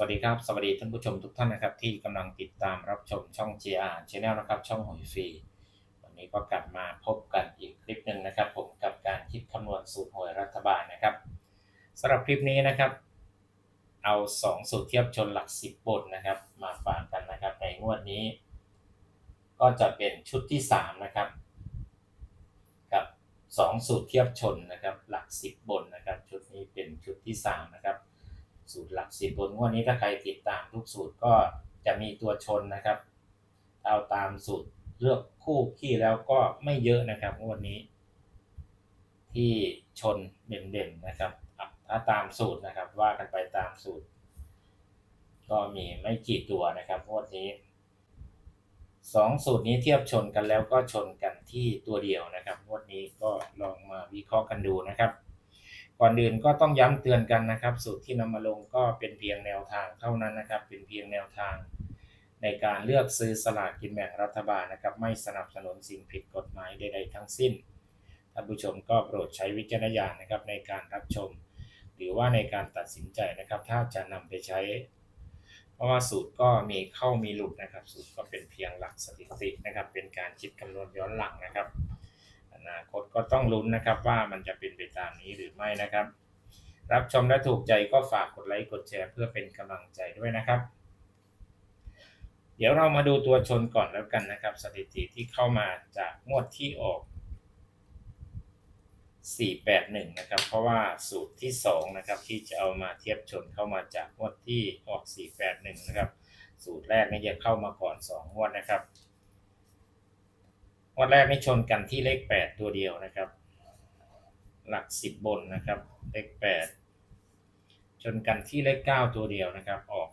สวัสดีครับ สวัสดีท่านผู้ชมทุกท่านนะครับ ที่กำลังติดตามรับชมช่อง JR Channel นะครับ ช่องหอยฟรี วันนี้ก็กลับมาพบกันอีกคลิปหนึ่งนะครับ ผมกับการคิดคำนวณสูตรหวยรัฐบาลนะครับสำหรับคลิปนี้นะครับ เอา 2 สูตรเทียบชนหลัก 10บทนะครับ มาฝากกันนะครับในงวดนี้ ก็จะเป็นชุดที่ 3 นะครับ กับ 2 สูตรเทียบชนนะครับ หลัก 10บนนะครับ ชุดนี้เป็นชุดที่ 3 นะครับ สูตรหลัก10บนงวดนี้ถ้าใครติดตามทุกสูตรก็จะมีตัวชนนะครับเอาตามสูตรเลือกคู่ขี้แล้วก็ไม่เยอะนะครับงวดนี้ ที่ชนเด่นๆนะครับถ้าตามสูตรนะครับว่ากันไปตามสูตร ก็มีไม่กี่ตัวนะครับงวดนี้สองสูตรนี้เทียบชนกันแล้วก็ชนกันที่ตัวเดียวนะครับงวดนี้ก็ลองมาวิเคราะห์กันดูนะครับ ก่อนอื่นก็ต้องย้ำเตือนกันนะครับ สูตรที่นำมาลงก็เป็นเพียงแนวทางเท่านั้นนะครับ เป็นเพียงแนวทาง ในการเลือกซื้อสลากกินแบ่งรัฐบาลนะครับ ไม่สนับสนุนสิ่งผิดกฎหมายใดๆทั้งสิ้นท่านผู้ชมก็โปรดใช้วิจารณญาณนะครับในการรับชม หรือว่าในการตัดสินใจนะครับ ถ้าจะนำไปใช้ เพราะว่าสูตรก็มีเข้ามีหลุดนะครับ สูตรก็เป็นเพียงหลักสถิตินะครับ เป็นการคิดคำนวณย้อนหลังนะครับ อนาคตก็ต้องลุ้นนะครับว่ามันจะเป็นไปตามนี้หรือไม่นะครับ รับชมและถูกใจก็ฝากกดไลค์กดแชร์เพื่อเป็นกำลังใจด้วยนะครับ เดี๋ยวเรามาดูตัวชนก่อนแล้วกันนะครับ สถิติที่เข้ามาจากงวดที่ออก481 นะครับ เพราะว่าสูตรที่ 2 นะครับ ที่จะเอามาเทียบชนเข้ามาจากงวดที่ออก 481 นะครับ สูตรแรกนี่จะเข้ามาก่อน 2 งวดนะครับ งวดแรกนี่ชนกันที่เลข8ตัวเดียวนะครับ หลัก10บบนนะครับ เลข8ชนกันที่เลข9ตัวเดียวนะครับ ออก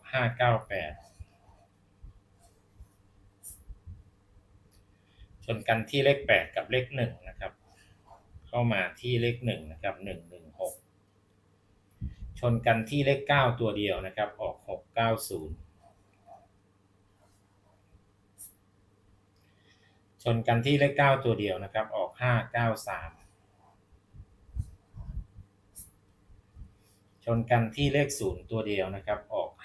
598ชนกันที่เลข8กับเลข1นะครับ เข้ามาที่เลข1นะครับ116ชนกันที่เลข9ตัวเดียวนะครับ ออก690 ชนกันที่เลข9ตัวเดียวนะครับ ออก593ชนกันที่เลข0ตัวเดียวนะครับ ออก504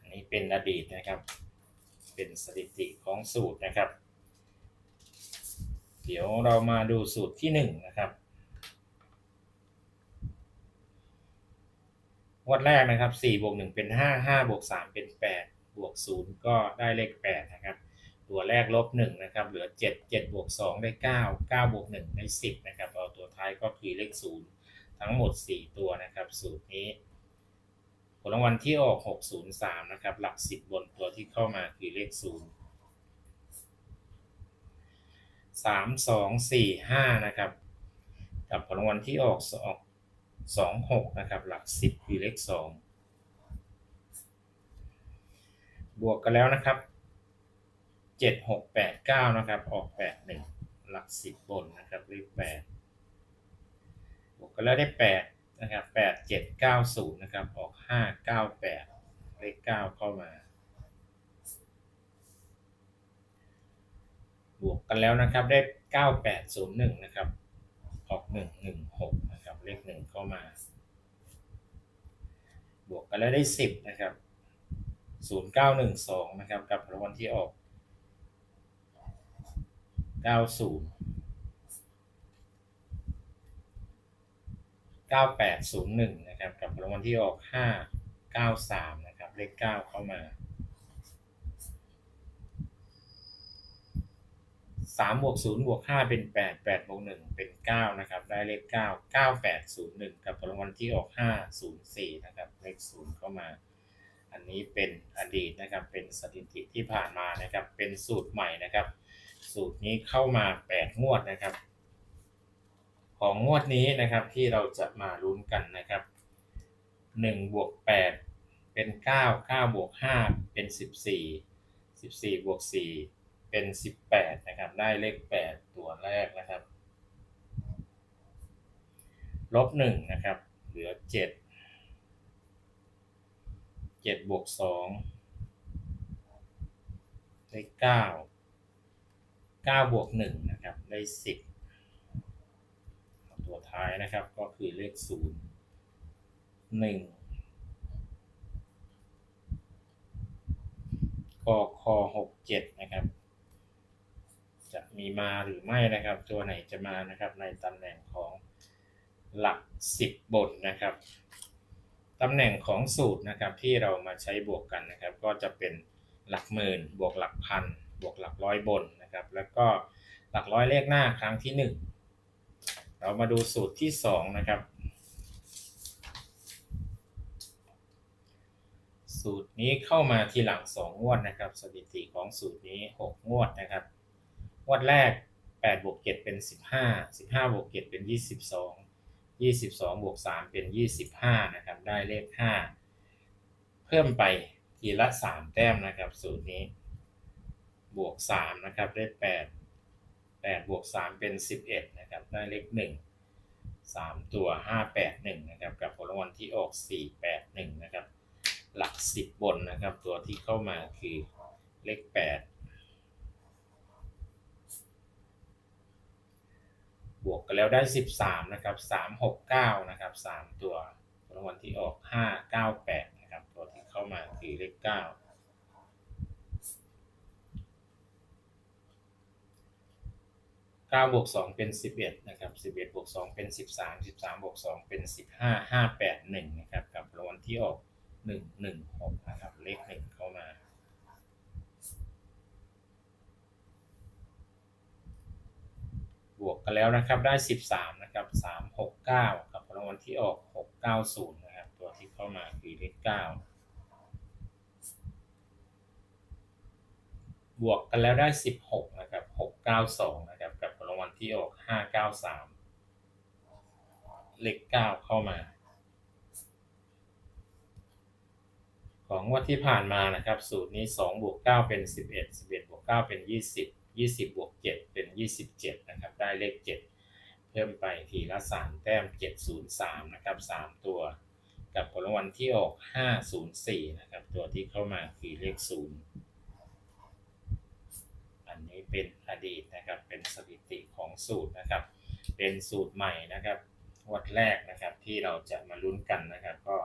อันนี้เป็นอดีตนะครับ เป็นสถิติของสูตรนะครับ เดี๋ยวเรามาดูสูตรที่1นะครับงวดแรกนะครับ4บวก1เป็น 5 5บวก3เป็น 8 บวก0ก็ได้เลข8นะครับ ตัวแรกลบ1นะครับ เหลือ 7 7บวก2ได้ 9 9บวก1ได้ 10 นะครับเอาตัวท้ายก็คือเลข 0 ทั้งหมด 4 ตัวนะครับ สูตรนี้ ผลรางวัลที่ออก 603 นะครับ หลัก 10 บนตัวที่เข้ามาคือเลข 0 3 2 4 5 นะครับกับผลรางวัลที่ออก2 2 6 นะครับ หลัก 10 คือเลข 2 บวกกันแล้วนะครับเจ็ดหกแปดเก้านะครับ ออกแปดหนึ่งหลักสิบบนนะครับเลขแปดบวกกันแล้วได้แปดนะครับแปดเจ็ดเก้าศูนย์นะครับ ออกห้าเก้าแปดเลขเก้าเข้ามา บวกกันแล้วนะครับได้เก้าแปดศูนย์หนึ่งนะครับ ออกหนึ่งหนึ่งหกนะครับ เลขหนึ่งเข้ามา บวกกันแล้วได้สิบนะครับ ศูนย์เก้าหนึ่งสองนะครับ กับรางวัลที่ออกเก้าศูนย์เก้าแปดศูนย์หนึ่งนะครับ กับรางวัลที่ออกห้าเก้าสามนะครับ เลขเก้าเข้ามาสามบวกศูนย์บวกห้าเป็นแปดแปดบวกหนึ่งเป็นเก้านะครับ ได้เลขเก้าเก้าแปดศูนย์หนึ่งกับรางวัลที่ออกห้าศูนย์สี่นะครับ เลขศูนย์เข้ามา อันนี้เป็นอดีตนะครับ เป็นสถิติที่ผ่านมานะครับ เป็นสูตรใหม่นะครับ สูตรนี้เข้ามา 8 งวดนะครับ ของงวดนี้นะครับที่เราจะมาลุ้นกันนะครับ1บวก8เป็น 9 9บวก5เป็น 14 14บวก4เป็น 18นะครับได้เลข 8 ตัวแรกนะครับลบ1นะครับเหลือ 7 เจ็ดบวกสองได้เก้าเก้าบวกหนึ่งนะครับ ได้สิบตัวท้ายนะครับก็คือเลขศูนย์หนึ่งกคหกเจ็ดนะครับ จะมีมาหรือไม่นะครับ ตัวไหนจะมานะครับในตำแหน่งของหลักสิบบทนะครับ ตำแหน่งของสูตรนะครับที่เรามาใช้บวกกันนะครับ ก็จะเป็นหลักหมื่น บวกหลักพัน บวกหลักร้อยบนนะครับ แล้วก็หลักร้อยเลขหน้าครั้งที่หนึ่งเรามาดูสูตรที่สองนะครับ สูตรนี้เข้ามาทีหลังสองงวดนะครับ สถิติของสูตรนี้หกงวดนะครับ งวดแรก8บวก7เป็น 15 15บวก7เป็น 22 22บวก3เป็น 25 นะครับ ได้เลข 5 เพิ่มไปทีละ 3 แต้มนะครับ สูตรนี้ บวก 3 นะครับ ได้ 8 8บวก3เป็น 11 นะครับ ได้เลข 1 3 ตัว 581 นะครับ กับผลรางวัลที่ออก 481 นะครับ หลัก 10 บนนะครับ ตัวที่เข้ามาคือเลข 8 บวกกันแล้วได้ 13 นะครับ 369 นะครับ 3 ตัวรางวัลที่ออก 598 นะครับ ตัวที่เข้ามาคือเลข 9 9บวก2เป็น 11 นะครับ 11บวก2เป็น 13 13บวก2เป็น 15 581 นะครับ กับรางวัลที่ออก 116 นะครับ เลข 1 เข้ามา บวกกันแล้วนะครับได้ 13นะครับ369 กับรางวัลที่ออก 690 นะครับ ตัวที่เข้ามาคือเลข9บวกกันแล้วได้ 16นะครับ692นะครับกับรางวัลที่ออก 593 เลข9เข้ามา ของงวดที่ผ่านมานะครับ สูตรนี้ 2 บวก 9 เป็น 11 11 บวก 9 เป็น 20 20 บวก 7 เป็น 27 นะครับ ได้เลข 7 เพิ่มไปทีละ 3 แต้ม 703 นะครับ 3 ตัว กับผลรางวัลที่ออก 504 นะครับ ตัวที่เข้ามาคือเลข 0 อันนี้เป็นอดีตนะครับ เป็นสถิติของสูตรนะครับ เป็นสูตรใหม่นะครับงวดแรกนะครับที่เราจะมาลุ้นกันนะครับ ก็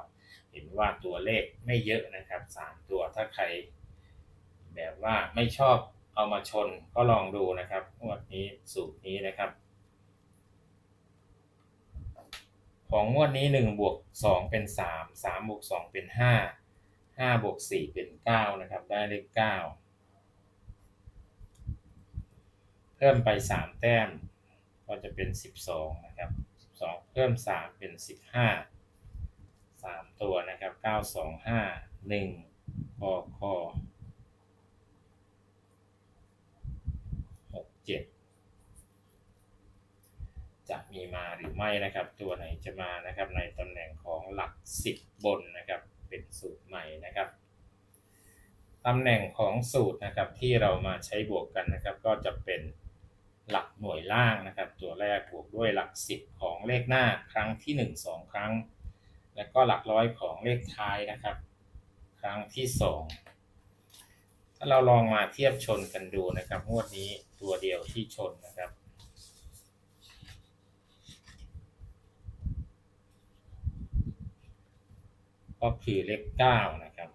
เห็นว่าตัวเลขไม่เยอะนะครับ 3 ตัวถ้าใครแบบว่าไม่ชอบ เอามาชนก็ลองดูนะครับงวดนี้สูตรนี้นะครับ ของงวดนี้1บวก2เป็น 3 3บวก2เป็น 5 5บวก4เป็น 9 นะครับ ได้เลข9 เพิ่มไป 3 แต้ม ก็จะเป็น 12 นะครับ 12 เพิ่ม 3 เป็น 15 3 ตัวนะครับ 9 2 5 1คอคอ6 7 จะมีมาหรือไม่นะครับ ตัวไหนจะมานะครับ ในตำแหน่งของหลัก 10 บนนะครับ เป็นสูตรใหม่นะครับตำแหน่งของสูตรนะครับที่เรามาใช้บวกกันนะครับ ก็จะเป็นหลักหน่วยล่างนะครับ ตัวแรกบวกด้วยหลัก 10 ของเลขหน้าครั้งที่ 1 2 ครั้ง แล้วก็หลักร้อยของเลขท้ายนะครับ ครั้งที่ 2าเราลองมาเทียบชนกันดูนะครับงวดนี้ตัวเดียวที่ชนนะครับ ก็คือเลขเก้านะครับ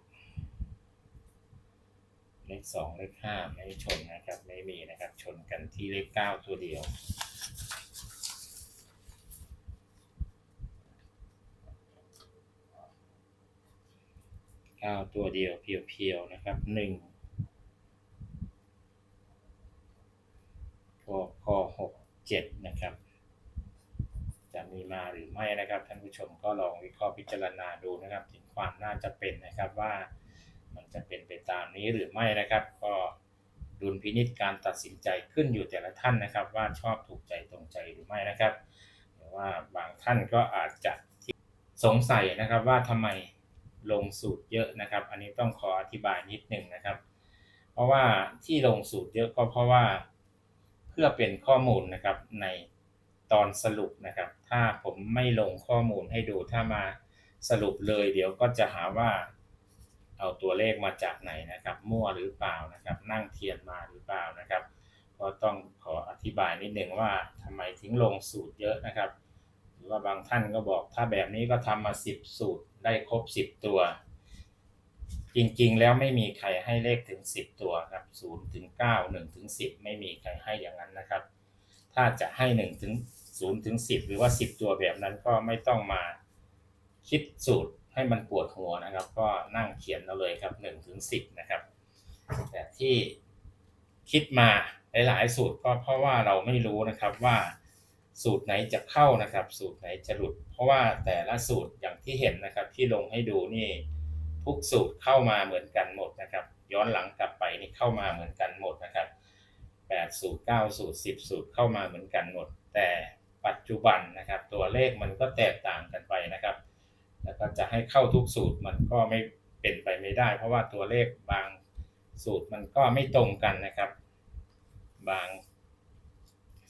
เลขสองเลขห้าไม่ชนนะครับ ไม่มีนะครับชนกันที่เลขเก้าตัวเดียวเก้าตัวเดียวเพียวๆนะครับหนึ่ง 7นะครับจะมีมาหรือไม่นะครับ ท่านผู้ชมก็ลองวิเคราะห์พิจารณาดูนะครับ ถึงความน่าจะเป็นนะครับว่ามันจะเป็นไปตามนี้หรือไม่นะครับ ก็ดุลพินิษการตัดสินใจขึ้นอยู่แต่ละท่านนะครับ ว่าชอบถูกใจตรงใจหรือไม่นะครับหรือว่าบางท่านก็อาจจะสงสัยนะครับว่าทำไมลงสูตรเยอะนะครับ อันนี้ต้องขออธิบายนิดหนึ่งนะครับ เพราะว่าที่ลงสูตรเยอะก็เพราะว่า พื่อเป็นข้อมูลนะครับในตอนสรุปนะครับ ถ้าผมไม่ลงข้อมูลให้ดูถ้ามาสรุปเลยเดี๋ยวก็จะหาว่าเอาตัวเลขมาจากไหนนะครับ มั่วหรือเปล่านะครับ นั่งเทียนมาหรือเปล่านะครับก็ต้องขออธิบายนิดหนึ่งว่าทำไมถึงลงสูตรเยอะนะครับลรือว่าบางท่านก็บอกถ้าแบบนี้ก็ทำมาสิบสูตรได้ครบสิบตัว จริงๆ แล้วไม่มีใครให้เลขถึงสิบตัวครับศูนย์ถึงเก้าหนึ่งถึงสิบไม่มีใครให้อย่างนั้นนะครับ ถ้าจะให้หนึ่งถึงศูนย์ถึงสิบหรือว่าสิบตัวแบบนั้นก็ไม่ต้องมาคิดสูตรให้มันปวดหัวนะครับ ก็นั่งเขียนเอาเลยครับหนึ่งถึงสิบนะครับ แต่ที่คิดมาหลายๆ สูตรก็เพราะว่าเราไม่รู้นะครับว่าสูตรไหนจะเข้านะครับ สูตรไหนจะหลุด เพราะว่าแต่ละสูตรอย่างที่เห็นนะครับที่ลงให้ดูนี่ ทุกสูตรเข้ามาเหมือนกันหมดนะครับ ย้อนหลังกลับไปนี่เข้ามาเหมือนกันหมดนะครับแปดสูตรเก้าสูตรสิบสูตรเข้ามาเหมือนกันหมด แต่ปัจจุบันนะครับ ตัวเลขมันก็แตกต่างกันไปนะครับ แล้วก็จะให้เข้าทุกสูตรมันก็ไม่เป็นไปไม่ได้ เพราะว่าตัวเลขบางสูตรมันก็ไม่ตรงกันนะครับ บาง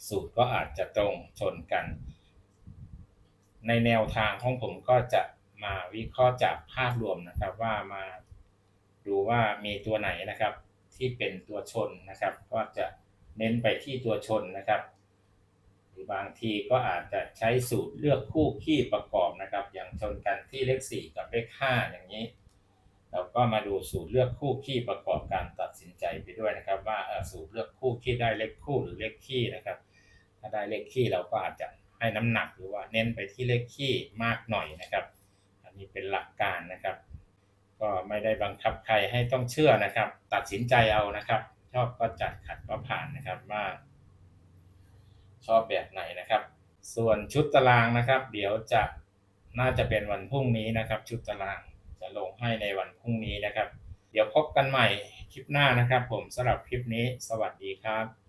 สูตรก็อาจจะตรงชนกัน ในแนวทางของผมก็จะ มาวิเคราะห์จากภาพรวมนะครับว่ามาดูว่ามีตัวไหนนะครับที่เป็นตัวชนนะครับ ก็จะเน้นไปที่ตัวชนนะครับ หรือบางทีก็อาจจะใช้สูตรเลือกคู่ขี้ประกอบนะครับ อย่างชนกันที่เลข 4 กับเลข 5 อย่างนี้ เราก็มาดูสูตรเลือกคู่ขี้ประกอบการตัดสินใจไปด้วยนะครับ ว่าสูตรเลือกคู่ขี้ได้เลขคู่หรือเลขขี้นะครับ ถ้าได้เลขขี้เราก็อาจจะให้น้ำหนักหรือว่าเน้นไปที่เลขขี้มากหน่อยนะครับ นี้เป็นหลักการนะครับ ก็ไม่ได้บังคับใครให้ต้องเชื่อนะครับ ตัดสินใจเอานะครับ ชอบก็จัดขัดก็ผ่านนะครับว่าชอบแบบไหนนะครับ ส่วนชุดตารางนะครับ เดี๋ยวจะน่าจะเป็นวันพรุ่งนี้นะครับ ชุดตารางจะลงให้ในวันพรุ่งนี้นะครับ เดี๋ยวพบกันใหม่คลิปหน้านะครับ ผมสำหรับคลิปนี้ สวัสดีครับ